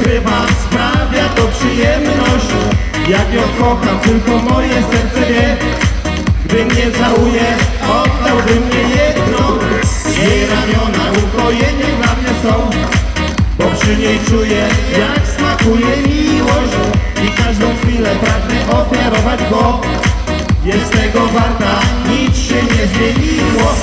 Ukrywam, sprawia to przyjemność. Jak ją kocham, tylko moje serce wie, gdy mnie żałuje, oddałby mnie jedno. Jej ramiona ukojenie dla mnie są, bo przy niej czuję, jak smakuje miłość i każdą chwilę pragnę ofiarować go. Jest tego warta, nic się nie zmieniło.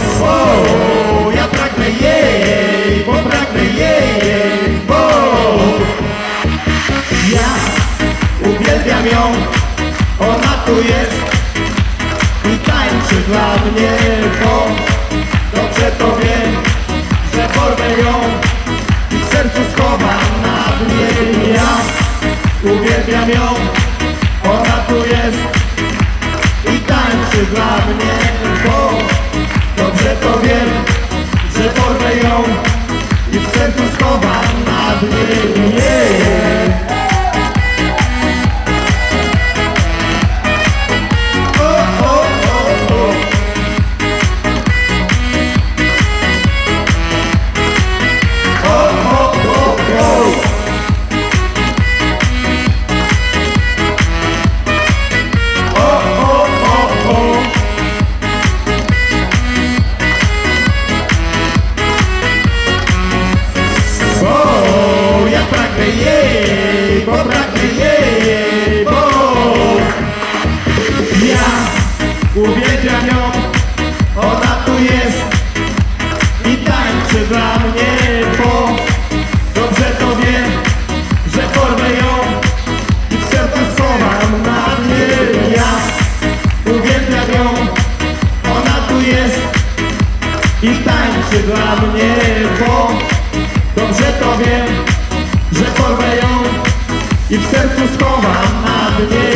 Dla mnie, bo dobrze to wiem, że porwę ją i w sercu schowam na dnie. Dla mnie, bo dobrze to wiem, że porwę ją i w sercu schowam na dnie.